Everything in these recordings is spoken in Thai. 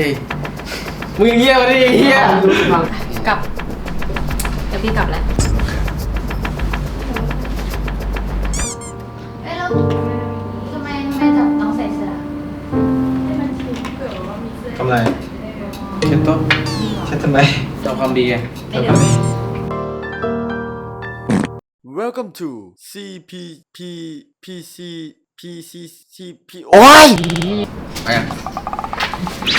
ฮ้ยมึงเยี่ยมดิเฮียกลับ เดี๋ยวพี่กลับแหละเอ้ยแล้วทำไมทำไมจับน้องใส่เสื้อทำไรเช็ดโต๊ะเช็ดทำไมจบความดีไง ไม่เดี๋ยว Welcome to CPP PC PCCP โอ้ยไปกัน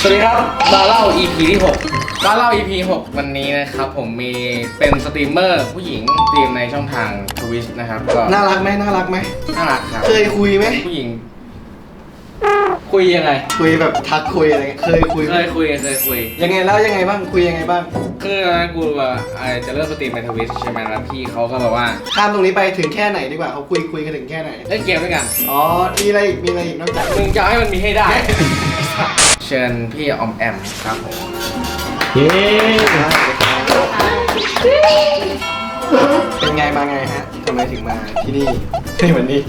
สวัสดีครับดาเล่า EP ที่6ดาเล่า EP 6 วันนี้นะครับ ผมมีเป็นสตรีมเมอร์ผู้หญิงสตรีมในช่องทาง Twitch นะครับก็น่ารักไหมน่ารักไหมน่ารักครับ เคยคุยไหมผู้หญิง คุยยังไง คุยแบบทักคุยอะไรเงี้ยเคยคุยไหเคมยคุยเคยคุย ยังไงแล้วยังไงบ้างคุยยังไงบ้างคือตอนนั้นกูว่าอ่าจะเริ่มสตรีมในทวิตใช่ไหมแล้วพี่เขาก็แบบว่าข้ามตรงนี้ไปถึงแค่ไหนดีกว่าเขาคุยคุยกันถึงแค่ไหนเล่นเกมด้วยกัน อ๋อมีอะไรอีกมีอะไรอีกนอกจากมึงจะให้มันมีให้ได้ เชิญพี่ออมแอมครับผมเป็นไงมาไงฮะทำไมถึงมาที่นี่ในวันนี้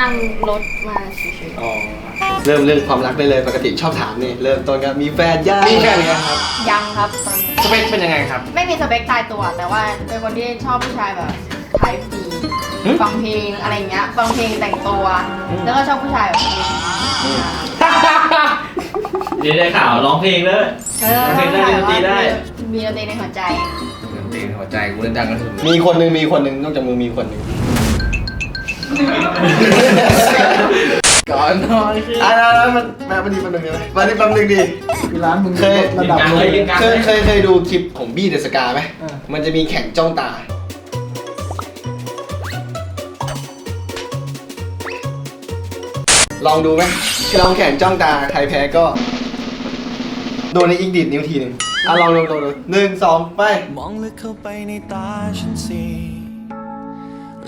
นั่งรถมาเฉยอ๋อเริ่มเรื่องความรักได้เลยปกติชอบถามนี่เริ่มต้นกันมีแฟนยังมีแค่นี้ครับๆยังครับตอนนี้สเปคเป็นยังไงครับ ไม่มีสเปคตายตัว แต่ว่าเป็นคนที่ชอบผู้ชายแบบไทป์ดีหึ ฟังเพลงอะไรเงี้ย ฟังเพลงแต่งตัว แล้วก็ชอบผู้ชายแบบนี้ เดี๋ยวได้ข่าวร้องเพลงเลยเออเพลงได้ดนตรีได้มีดนตรีในหัวใจเล่นเตนหัวใจกูเล่นดังกันสุดมีคนหนึ่งมีคนหนึ่งนอกจากมึงมีคนหนึ่งก่อนนอนคืออะแล้วแล้วมันมาพอดีแป๊บนึงได้ไหมมาดีแป๊บนึงดีคือร้านมึงเคยระดับยืนกลางโลเลยกยืนกลางเคเลยยเคยเคยดูคลิปของบี้เดอะสกาไหมอ่ามันจะมีแข่งจ้องตาลองดูไหมลองแข่งจ้องตา ใครแพ้ก็ โดนในอีกดีดนิ้วทีหนึ่งอะลองดูลองดูหนึ่งสองไป มองลึกเข้าไปในตาฉันสิ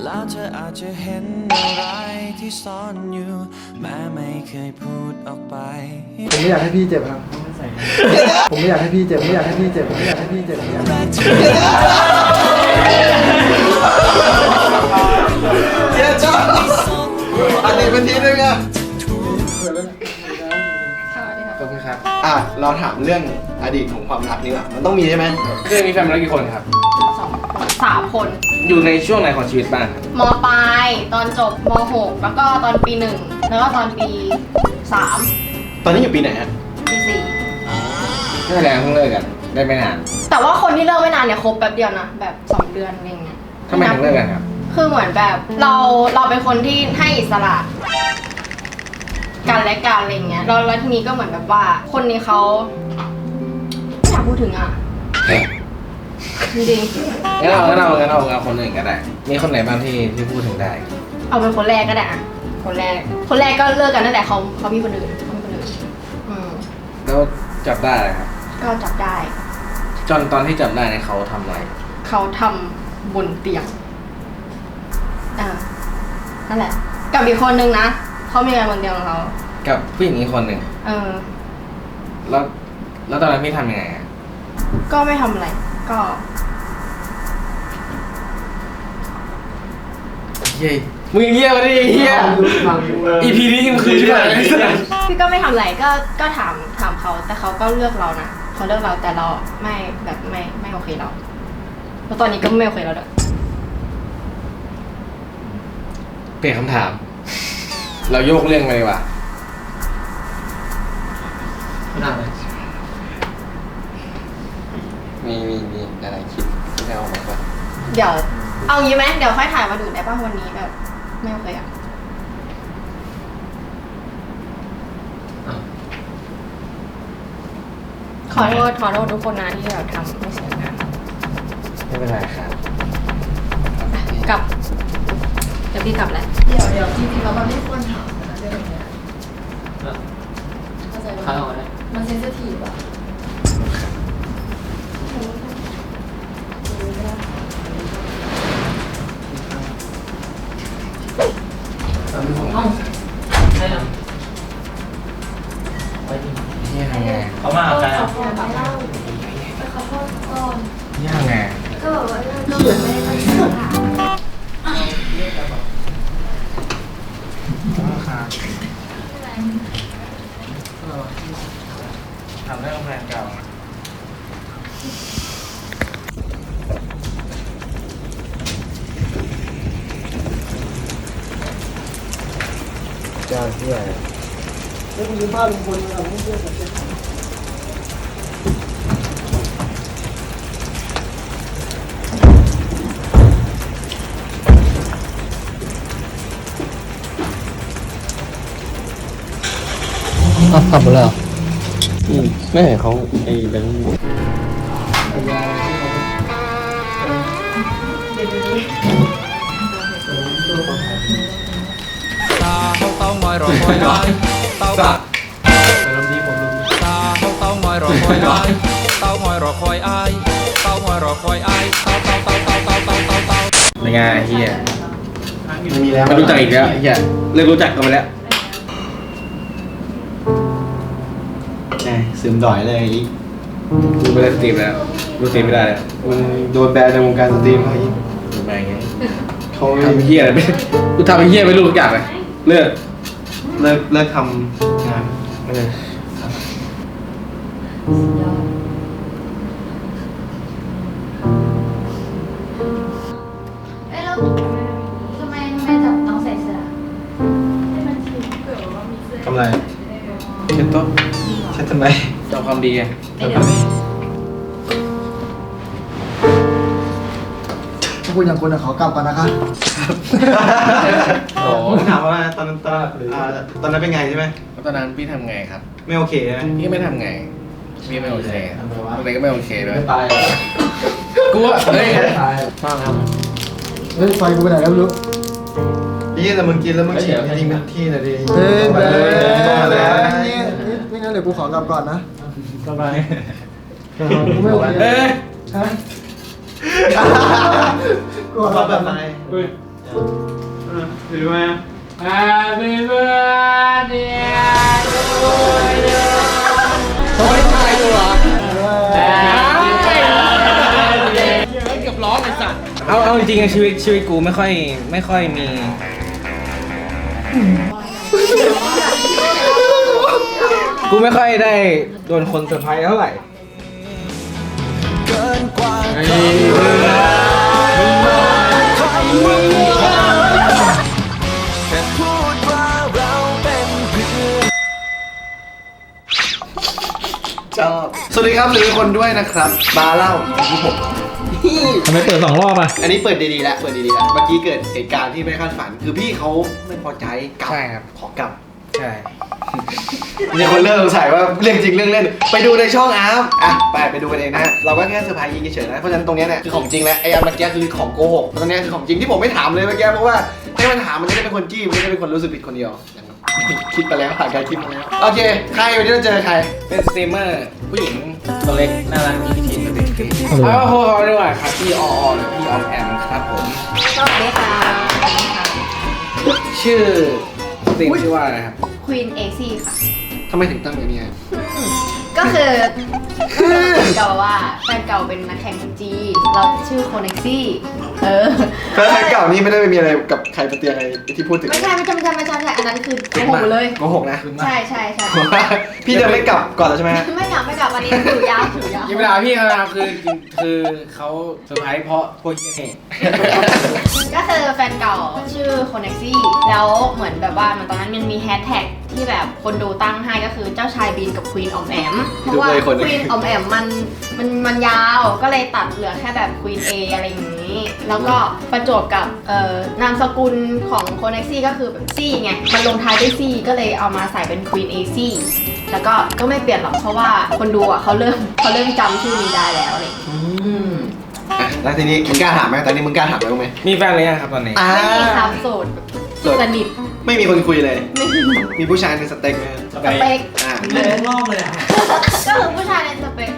แล้วเธออาจจะเห็นอะไรที่ซ่อนอยู่ แม้ไม่เคยพูดออกไป ผมไม่อยากให้พี่เจ็บครับ ผมไม่อยากให้พี่เจ็บ ไม่อยากให้พี่เจ็บผมไม่อยากให้พี่เจ็บไม่อยากให้พี่เจ็บเดี๋ยวจ้าอันนี้เป็นทีนึงอะ อะเราถามเรื่องอดีตของความรักนี่ว่ามันต้องมีใช่ไหมเคยมีแฟนมาแล้วกี่คนครับ สองคนสามคนอยู่ในช่วงไหนของชีวิตบ้างครับมปลายตอนจบมหกแล้วก็ตอนปีหนึ่งแล้วก็ตอนปีสามตอนนี้อยู่ปีไหนฮะปีสี่ก็แสดงเพิ่งเลิกกันได้ไม่นานแต่ว่าคนที่เลิกไม่นานเนี่ยคบแป๊บเดียวนะแบบสองเดือนอะไรเงี้ยทำไมถึงเลิกกันครับ คือเหมือนแบบเราเราเป็นคนที่ให้อิสระ กันและกันอะไรเงี้ยแล้วแล้วทีนี้ก็เหมือนแบบว่า คนนี้เขาไม่อยากพูดถึงอะจริงงั้นเอางั้นเอางั้นเอาเอาคนอื่นก็ได้ มีคนไหนบ้างที่ที่พูดถึงได้ ๆเอาเป็นคนแรกก็ได้อะคนแรก คนแรกก็เลิกกันนั่นแหละเขาเขามีคนอื่นเขามีคนอื่นอืมแล้วจับได้เลยครับ ก็จับได้ จนตอนที่จับได้เนี่ยเขาทำอะไร เขาทำบนเตียง อ่า นั่นแหละ กับอีกคนนึงนะ เขามีอะไรบนเตียงของเขากับผู้หญิงอีกคนหนึ่งเออ แล้ว แล้วตอนนั้นพี่ทำยังไงอะก็ไม่ทำอะไร ก็เฮ้ยมึงเยี่ยมดิเฮีย EP นี้ยังคือที่ไหนพี่ก็ไม่ทำอะไรก็ก็ถามถามเขาแต่เขาก็เลือกเรานะเขาเลือกเราแต่เราไม่แบบไม่ไม่โอเคเราแล้วตอนนี้ก็ไม่โอเคเราด้วยเปลี่ยนคำถาม เราโยกเรื่องไปดีกว่ามีมีมีอะไรคิดที่ได้ออกมาปะเดี๋ยว เอางี้ไหมเดี๋ยวค่อยถ่ายมาดูได้ป่ะวันนี้แบบไม่โอเคอะขอโทษขอโทษทุกคนนะที่แบบทำไม่เสียงานไม่เป็นไรครับกลับเดี๋ยวพี่กลับแหละเดี๋ยวเดี๋ยวจริงๆแล้วมันไม่ควรถามนะเรื่องเนี้ยเข้าใจไหมมันเซนซิทีฟอะนี่ แล้วคุณยืมผ้าลุงพลเอาไม่เชื่อผมจะอะกลับมาแล้วไม่เห็นเขาไอ้แบงค์ตาเขาต้างอยรอคอย เต้าสักตาเขาเต้างอยรอคอยได้เต้างอยรอคอยอายเต้างอยรอคอยอายเต้าเต้าเต้าเต้าเต้าเต้าเต้าเต้าเป็นไงเฮียไม่มีแล้วไม่รู้จักอีกแล้วเฮียเลิกรู้จักกันไปแล้วแหมซึมดอยเลยอีกกูไม่ได้สตรีมแล้วรู้สตรีมไม่ได้แล้วมันโดนแบนในวงการสตรีมเขาอีกทำไมไงเขาทำเฮียอะไรไม่กูทำเฮียไม่รู้ทุกอย่างเลยเลิก เลิกเลิกทำงานเออเอ้ยแล้วทำไมทำไมจับน้องใส่เสื้อให้มันชินเผื่อว่ามีเสื้อทำอะไรเช็ดโต๊ะเช็ดทำไมจำความดีไงเดี๋ยว คุณอย่างคนอะขอกลับก่อนนะคะ โอ้ผมถามว่าตอนนั้นตอนอ่าตอนนั้นเป็นไงใช่ไหมแล้วตอนนั้นพี่ทำไงครับ ไม่โอเคใช่ไหมพี่ไม่ทำไง พี่ไม่โอเคทำไมวะตรงไหนก็ไม่โอเคเลยตายกูว่าเฮ้ยตายเฮ้ยไฟกูไปไหนแล้วไม่รู้พี่แต่มึงกินแล้วมึงฉีดทิ้งเป็นที่เลยดิเฮ้ยแบเออนแบนนี่นี่ไม่งั้นเดี๋ยวกูขอกลับก่อนนะ สบาย กูไม่โอเคเอ้ยฮะ กูขอขกอลับแบบไหนนะอุ้ยถือมา Happy birthday to you เขาไม่ทายกูเหรอเกือบร้องไอ้สัตว์เอาเอาจริงๆชีวิตชีวิตกูไม่ค่อยไม่ค่อยมีกูไม่ค่อยได้โดนคนเซอร์ไพรส์เท่าไหร่เกินกว่า วัสดีครับสวัสดีทุกคนด้วยนะครับ บาร์เล่าที่ผมทำไมเปิดสองรอบอะ อันนี้เปิดดีๆแล้วเปิดดีๆแล้วเมื่อกี้เกิดเหตุการณ์ที่ไม่คาดฝัน คือพี่เขาไม่พอใจกลับใช่ครับ ขอกลับใช่มีคนเริ่มสงสัยว่าเรื่องจริงเรื่องเล่น ไปดูในช่องอาร์มอะไปไปดูกันเองนะฮะเราก็แค่เซอร์ไพรส์ยิงเฉยๆนะเพราะฉะนั้นตรงเนี้ยเนี่ยคือของจริงแล้วไอ้อันเมื่อกี้คือของโกหกตรงเนี้ยคือของจริงที่ผมไม่ถามเลยเมื่อกี้เพราะว่าให้มันถามมันจะได้เป็นคนจี้มันจะได้เป็นคนรู้สึกผิดคนเดียวคิดไปแล้วผ่านการคิดมาแล้วโอเคใครวันนี้เราเจอใคร เป็นสตรีมเมอร์ผู้หญิง ตัวเล็กน่ารักมีทีมสตรีมขึ้นเอาโฮเขาดีกว่าครับพี่ออหรือพี่ออฟแอมครับผม สวัสดีค่ะชื่อสตรีมชื่อว่าอะไรครับควีนเอซี่ค่ะ ทำไมถึงตั้งอย่างนี้ก็คือก็คือเก่าว่าแฟนเก่าเป็นนักแข่งจีเราชื่อโคเน็กซี่ เออ แฟนเก่านี่ไม่ได้ไปมีอะไรกับใครปะเตียงอะไรที่พูดถึง ไม่ใช่ไม่ใช่ไม่ใช่ไม่ใช่ไม่ใช่อันนั้นคือโกหกเลย โกหกนะ ใช่ใช่ใช่ พี่เดินไม่กลับก่อนแล้วใช่ไหมฮะไม่กลับไม่กลับวันนี้อยู่ยาวอยู่ยาว ยิงเวลาพี่เขานะครับคือคือเขาเซอร์ไพรส์เพราะพวกเหี้ยนี่ก็คือแฟนเก่าชื่อโคเน็กซี่แล้วเหมือนแบบว่ามันตอนนั้นมันมีแฮชแท็ก ที่แบบคนดูตั้งให้ก็คือเจ้าชายบินกับควีนออมแอมเพราะว่าควีนออมแอมมันมันมันยาวก็เลยตัดเหลือแค่แบบควีนเออะไรอย่างนี้ แล้วก็ประจวบกับเอ่อนามสกุลของโคเน็กซี่ก็คือแบบซี่ไงมันลงท้ายด้วยซี่ก็เลยเอามาใส่เป็นควีนเอซี่แล้วก็ก็ไม่เปลี่ยนหรอกเพราะว่าคนดูอะเขาเริ่มเขาเริ่มจำชื่อนี้ได้แล้วอะไรอย่างเลยอืมอะแล้วทีนี้มึงกล้าถามไหมตอนนี้มึงกล้าถามแล้วไหมมีแฟนหรือยังครับตอนนี้อ่า ไม่มีครับโสดโสด สนิท ไม่มีคนคุยเลยไม่มีมีผู้ชายในสเต็กไหมสเปคอ่าเล่นรอบเลยอะก็คือผู้ชายในสเปค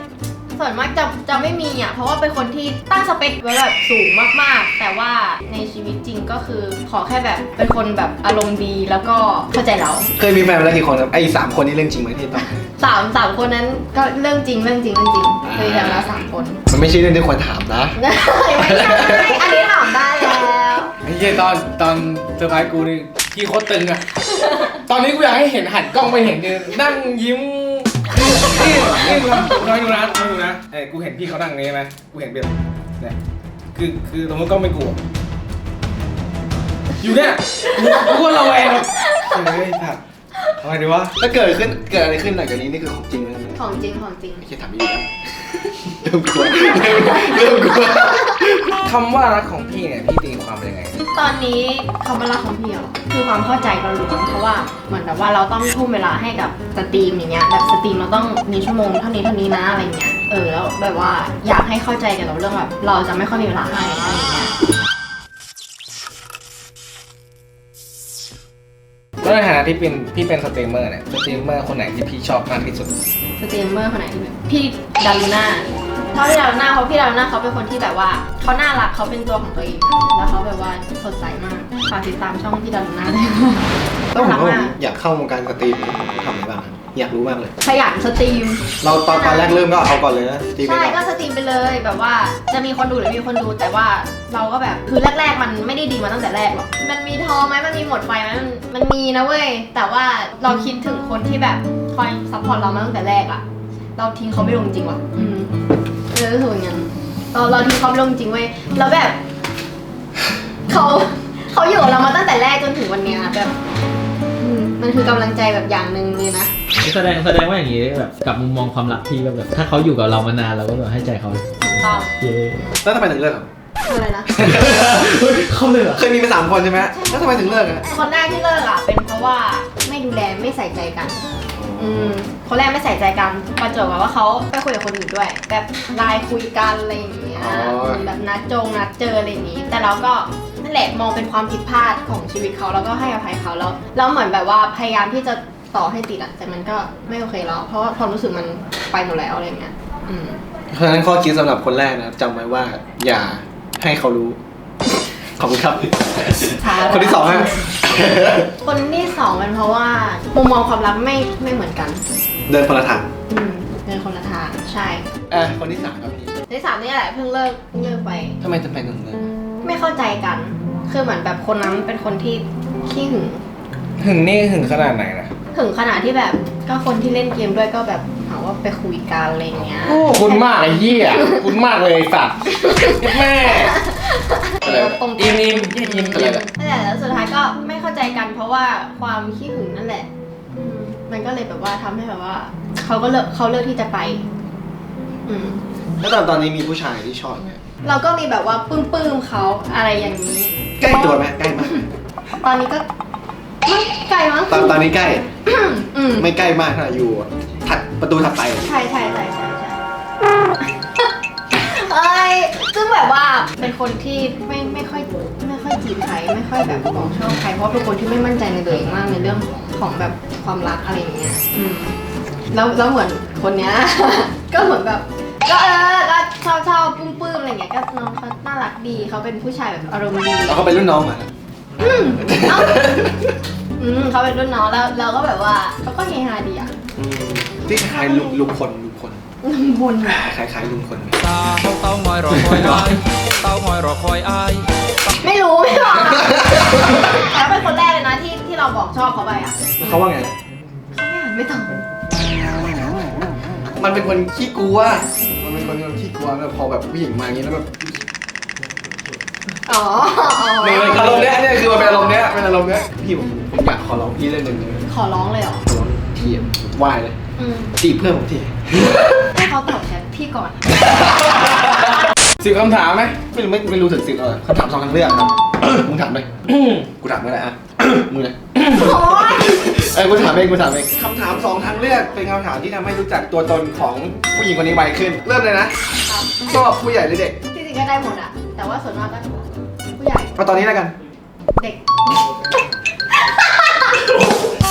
ส่วนมากจะจะไม่มีอะ เพราะว่าเป็นคนที่ตั้งสเปคไว้แบบสูงมากๆ แต่ว่าในชีวิตจริงก็คือขอแค่แบบเป็นคนแบบอารมณ์ดีแล้วก็เข้าใจเรา เคยมีแฟนมาแล้วกี่คนครับไอ้สามคนนี้เรื่องจริงไหมที่ตอบสามสามคนนั้นก็เรื่องจริงเรื่องจริงเรื่องจริงเคยแล้วสามคน มันไม่ใช่เรื่องที่ควรถามนะไม่ใช่อันนี้ถามได้แล้วไอ้เหี้ยตอนตอน เซอร์ไพรส์กูนี่ที่โคตรตึงอะตอนนี้กูอยากให้เห็นหันกล้องไปเห็นเนี่นั่งยิ้มนี่นี่นี่นะน้อยดูนะน้อยดูนะเอ้ยกูเห็นพี่เขานั่งนี้ไหมกูเห็นแบบเนี่ยคือคือสมมติกล้องไม่กูอะอยู่เนี่ยกูก็ระแวงเฮ้ยผัด ทำไมดีวะ ถ้าเกิดขึ้น เกิดอะไรขึ้นหลังจากนี้นี่คือของจริงเลยนะของจริงของจริง ไม่ใช่ทำไม่ดีเริ่มกลัวเริ่มเริ่มกลัวคำว่ารักของพี่เนี่ย พี่ตีความเป็นยังไง ตอนนี้คำว่ารักของพี่อะคือความเข้าใจกันล้วนเพราะว่าเหมือนแบบว่าเราต้องทุ่มเวลาให้กับสตรีมอย่างเงี้ยแบบสตรีมเราต้องมีชั่วโมงเท่านี้เท่านี้นะอะไรเงี้ยเออแล้วแบบว่าอยากให้เข้าใจกันกับเรื่องแบบเราจะไม่ค่อยมีเวลาให้อะไรเงี้ย แล้วในฐานะที่เป็นพี่เป็นสตรีมเมอร์เนี่ยสตรีมเมอร์คนไหนที่พี่ชอบมากที่สุด สตรีมเมอร์คนไหนที่แบบพี่ดารุน่าถ้าพี่ดารุน่าเพราะพี่ดารุน่าเขาเป็นคนที่แบบว่าเขาน่ารักเขาเป็นตัวของตัวเอง แล้วเขาแบบว่าสดใสมากฝากติดตามช่องพี่ดารุน่าด้วยต้องผมน่ารักว่ามาก อยากเข้าวงการสตรีมทำอะไรบ้างครับ อยากรู้มากเลย ขยันสตรีม เราตอนตอนแรกเริ่มก็เอาก่อนเลยนะสตรีมไปใช่ก่ก็อนสตรีมไปเลยแบบว่าจะมีคนดูหรือมีคนดูแต่ว่าเราก็แบบคือแรก ๆ มันไม่ได้ดีมาตั้งแต่แรกหรอกมันมีท้อไหมมันมีหมดไฟไหมมันมันมีนะเว้ยแต่ว่าเราคิดถึงคนที่แบบคอยซัพพอร์ตเรามาตั้งแต่แรกอะเราทิ้งเขาไม่ลงจริงว่ะอืมเออรู้สึกอย่างนั้นเราเราทิ้งเขาไม่ลงจริงเว้ยแล้วแบบเขาเขาอยู่กับเรามาตั้งแต่แรกจนถึงวันเนี้ยแบบ อืมมันคือกำลังใจแบบอย่างหนึ่งเลยนะ แสดงแสดงว่าอย่างนี้แบบกับมุมมองความรักที่แบบ ถ้าเขาอยู่กับเรามานานเราก็แบบให้ใจเขาถูกต้องเย้แล้วทำไมถึงเลิกอะอะไรนะเฮ้ยเขาเลยเหรอเคยมีมาสามคนใช่ไหมแล้วทำไมถึงเลิกอะคนแรกที่เลิกอะ เป็นเพราะว่าไม่ดูแลไม่ใส่ใจกัน อืมคนแรกไม่ใส่ใจกันประจวบกับว่าเขาไปคุยกับคนอื่นด้วย แบบไลน์คุยกันอะไรอย่างเงี้ยแบบนัดจงนัดเจออะไรอย่างงี้ แต่เราก็นั่นแหละมองเป็นความผิดพลาดของชีวิตเขาแล้วก็ให้อภัยเขาแล้วแล้วเหมือนแบบว่าพยายามที่จะ ต่อให้ติดอะแต่มันก็ไม่โอเคแล้ว เพราะว่าความรู้สึกมันไปหมดแล้วอะไรอย่างเงี้ยอืม เพราะฉะนั้นข้อคิดสำหรับคนแรกนะจำไว้ว่า อย่าให้เขารู้ ขอบคุณครับ ช้าแล้ว คนที่สองฮะ คนที่สองเป็นเพราะว่ามุมมองความรักไม่ไม่เหมือนกัน เดินคนละทางอืมเดินคนละทางใช่เออคนที่สามครับพี่ที่สามนี่แหละเพิ่งเลิกเพิ่งเลิกไป ทำไมจะเป็นถึงเลิกไม่เข้าใจกัน คือเหมือนแบบคนนั้นเป็นคนที่ขี้หึง หึงนี่หึงขนาดไหนนะ หึงขนาดที่แบบก็คนที่เล่นเกมด้วยก็แบบหาว่าไปคุยกันอะไรอย่างเงี้ยโอ้คุณมากไอ้เหี้ยคุณมากเลยไอ้สัตว์แม่เออตรงอินอินอินอินนั่นแหละแล้วสุดท้ายก็ไม่เข้าใจกันเพราะว่าความขี้หึงนั่นแหละอืมมันก็เลยแบบว่าทำให้แบบว่าเขาก็เลิกเขาเลิกที่จะไป อืม แล้วตอนตอนนี้มีผู้ชายที่ชอบไหมเราก็มีแบบว่าปลื้มปลื้มๆเขาอะไรอย่างนี้ ใกล้ตัวไหมใกล้มากไหมตอนนี้ก็ ไม่ไกลมั้งตอนตอนนี้ใกล้ อืมไม่ใกล้มากนะอยู่ถัดประตูถัดไป ใช่ใช่ใช่ใช่ใช่เอ้ยซึ่งแบบว่าเป็นคนที่ไม่ไม่ค่อยไม่ค่อยจีบใครไม่ค่อยแบบบอกชอบใครเพราะเป็นคนที่ไม่มั่นใจในตัวเองมากในเรื่องของของแบบความรักอะไรอย่างเงี้ยอืมแล้วแล้วเหมือนคนเนี้ย ก็เหมือนแบบ ก็เออก็ชอบชอบปุ้มปื้มอะไรเงี้ยก็น้องเขาน่ารักดีเขาเป็นผู้ชายแบบอารมณ์ดีแล้วเขาเป็นรุ่นน้องเหรออืมเอ้า อืมเขาเป็นรุ่นน้องแล้วเราก็แบบว่าเขาก็เฮฮาดีอะอืมที่คล้ายๆลุงลุงคนลุงคนน้ำบนอะคล้ายๆลุงคนไหมตาเต้าหอยรอคอยอายเต้าหอยรอคอยอายไม่รู้ไม่บอกแต่เป็นคนแรกเลยนะที่ที่เราบอกชอบเขาไปอะแล้วเขาว่าไง เขาไม่หันไม่ตอบมันเป็นคนขี้กลัว มันเป็นคนขี้กลัวแบบพอแบบผู้หญิงมาอย่างนี้แล้วแบบ อ๋ออ๋อในอารมณ์เนี้ยเนี่ยคือมันเป็นอารมณ์เนี้ยเป็นอารมณ์เนี้ยพี่ผมผมอยากขอร้องพี่เรื่องหนึ่งเลยขอร้องเลยเหรอขอร้องพี่ไหวเลยอืมจีบเพื่อนผมทีให้เขาตอบแชทพี่ก่อนสิบคำถามไหมไม่รู้ไม่ไม่รู้ถึงสิบเลยคำถามสองทางเลือกครับ มึงถามเลยกูถามก็ได้อะมึงเลยโอ๊ยเอ้ยกูถามเองกูถามเองคำถามสองทางเลือกเป็นคำถามที่ทำให้รู้จักตัวตนของผู้หญิงคนนี้ไวขึ้น เริ่มเลยนะชอบผู้ใหญ่หรือเด็กที่จริงก็ได้หมดอะแต่ว่าส่วนมากก็ผู้ใหญ่ เอาตอนนี้แล้วกัน เด็ก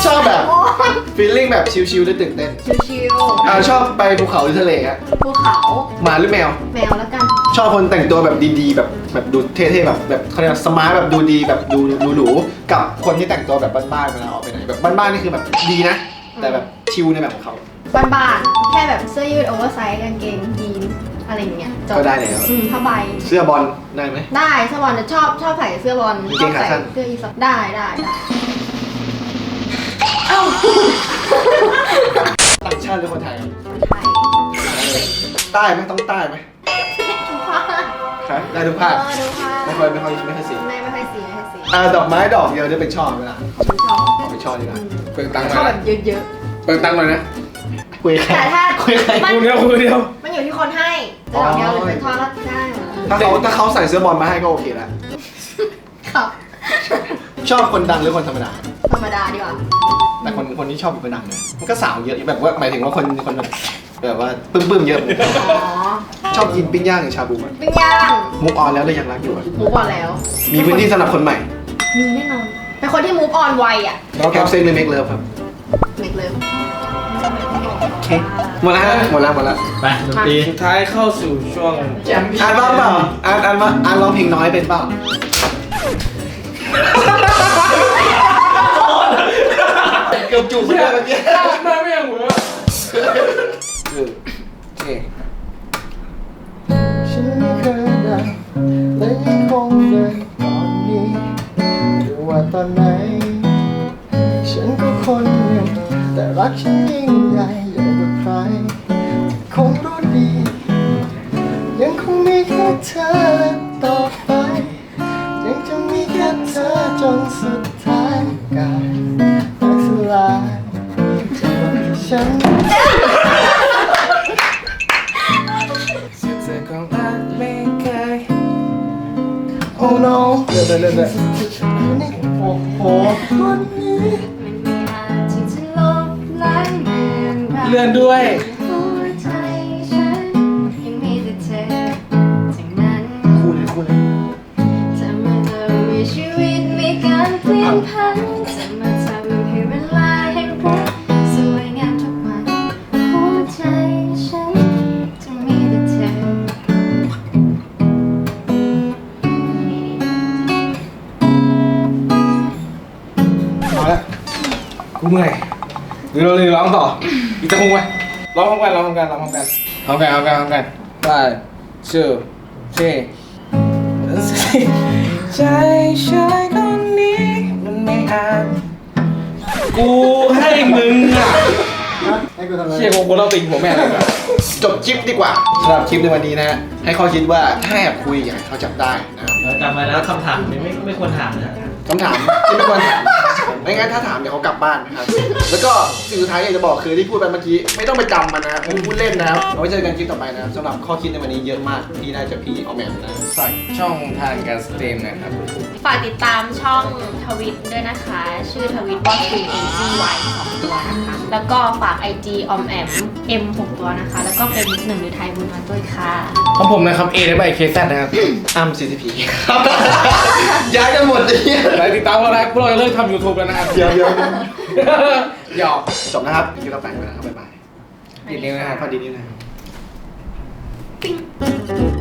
ชอบแบบโอ๊ยฟีลลิ่งแบบชิลๆหรือตื่นเต้นชิวอ่าชอบไปภูเขาหรือทะเลฮะๆภูเขา หมาหรือแมว แมวแล้วกัน ชอบคนแต่งตัวแบบดีๆ แบบแบบดูเท่ๆแบบแบบเขาเรียกว่าสมาร์ทแบบดูดีแบบดูดูหรูกับคนที่แต่งตัวแบบบ้านๆเวลาออกไปไหนแบบบ้านๆนี่คือแบบดีนะ แต่แบบชิลในแบบของเขา บ้านๆ แค่แบบเสื้อยืดโอเวอร์ไซส์กางเกงยีน อะไรอย่างเงี้ยจบก็ได้แล้ว อืมผ้าใบ เสื้อบอลได้ไหม ได้เสื้อบอลจะชอบชอบใส่เสื้อบอลกางชเกอบงขาใส่สั้น เสื้ออีสปได้ได้ได้เอ้าต่างชาติหรือคนไทยครับไทยใต้ไหมต้องใต้ไหมทุกภาคครับได้ทุกภาคเออทุกภาคไม่ค่อยไม่ค่อยไม่ค่อยสีไม่ไม่ค่อยสีไม่ค่อยสีอ่าดอกไม้ดอกเดียวจะเป็นช่อเวลาฉันชอบเอาไปช่อดีกว่าเปิดตังค์หชน่ออบยแบนะบเยอะเปิดตังค์หน่อยนะคุยๆใครแต่ถ้าคุยใครมันคูเดียวคูเดียวมันอยู่ที่คนให้ จะดอกเดียวหรือเป็นท่อนละได้หมดถ้าเขาถ้าเขาใส่เสื้อบอลมาให้ก็โอเคแล้วครับชอบคนดังหรือคนธรรมดา ธรรมดาดีกว่าแต่คนคนที่ชอบเป็นคนดังเนี่ยมันก็สาวเยอะแบบว่าหมายถึงว่าคนคนแบบแบบว่าปึ้มๆเยอะ อ๋อชอบกินปิ้งย่างหรือชาบูอะปิ้งย่างมุกออนแล้วเลยยังรักอยู่อะมูฟออนแล้ว มีพื้นที่สำหรับคนใหม่มีแน่นอนเป็นคนที่มูฟออนไวอะแคปเซ็งหรือเมกเลิฟครับ เมกเลย หมดแล้วฮะหมดแล้วหมดแล้วไปดนตรีสุดท้ายเข้าสู่ช่วงแจมพี่อ่านบ้างเปล่าอ่านอ่านว่าอ่านร้องเพลงน้อยเป็นเปล่าเกือบจูบไปแล้วเมื่อกี้ไม่ไม่ยังหัวคือโอเคฉันไม่เคยได้และยังคงเดินตอนนี้หรือว่าตอนไหน รักฉันยิ่งใหญ่ใหญ่กว่าใครคงรู้ดี ยังคงมีแค่เธอและต่อไป ยังจะมีแค่เธอจนสุดท้ายกายแตกสลายจากวันที่ฉันสุดเธอของรักไม่เคย Oh no เดี๋ยวเดี๋ยวเดี๋ยวเดี๋ยวนี่โอ้โหคนนี้ เลื่อนด้วย หัวใจฉันยังมีแต่เธอทั้งนั้นคู่เลยคู่เลยจะมาทำให้ชีวิตมีการเปลี่ยนผันจะมาทำให้เวลาแห่งรักสวยงามทุกวันหัวใจฉันจะมีแต่เธอมาล้วกูเมื่อยหรือเราเลยร้องต่อ อีกสักคงไหมร้องพร้อมกันร้องพร้อมกันร้องพร้อมกันพร้อมกันพร้อมกันพร้อมกันไปชื่อชื่อใจชายคนนี้มันไม่อาจกูให้มึงอะให้กูทำอะไรเชี่ยกูคนเราติงหัวแม่เลยอะจบคลิปดีกว่าสำหรับคลิปในวันนี้นะฮะให้ข้อคิดว่าถ้าแอบคุยอย่าให้เขาจับได้นะครับเราจำไว้แล้วคำถามนี้ไม่ไม่ควรถามนะคำถามที่ไม่ควรถาม ไม่งั้นถ้าถามเดี๋ยวเขากลับบ้านนะครับ แล้วก็สิ่งสุดท้ายอยากจะบอกคือที่พูดไปเมื่อกี้ไม่ต้องไปจำมันนะผมพูดเล่นนะครับเอาไว้เจอกันคลิปต่อไปนะครับสำหรับข้อคิดในวันนี้เยอะมากที่ได้จากพี่ออมแอมนะ ฝากช่องทางการสตรีมนะครับ ฝากติดตามช่องทวิตด้วยนะคะ ชื่อทวิตว่า Queen A G Y สองตัวนะคะ แล้วก็ฝาก IG ออมแอม M หกตัวนะคะ แล้วก็เป็นหนึ่งหรือไทยบุญมาด้วยค่ะ ของผมนะครับ A ได้ไปเคสนะครับอ้ำ CCP ครับย้ายกันหมดเลยเนี่ยไปติดตามเราได้พวกเราจะเลิกทำ YouTube แล้วนะครับเดี๋ยวเดี๋ยวหยอกจบนะครับคลิปต่อไปไปนะครับบ๊ายบายดีนิ้วนะครับพอดีนี้นะครับปิ๊ง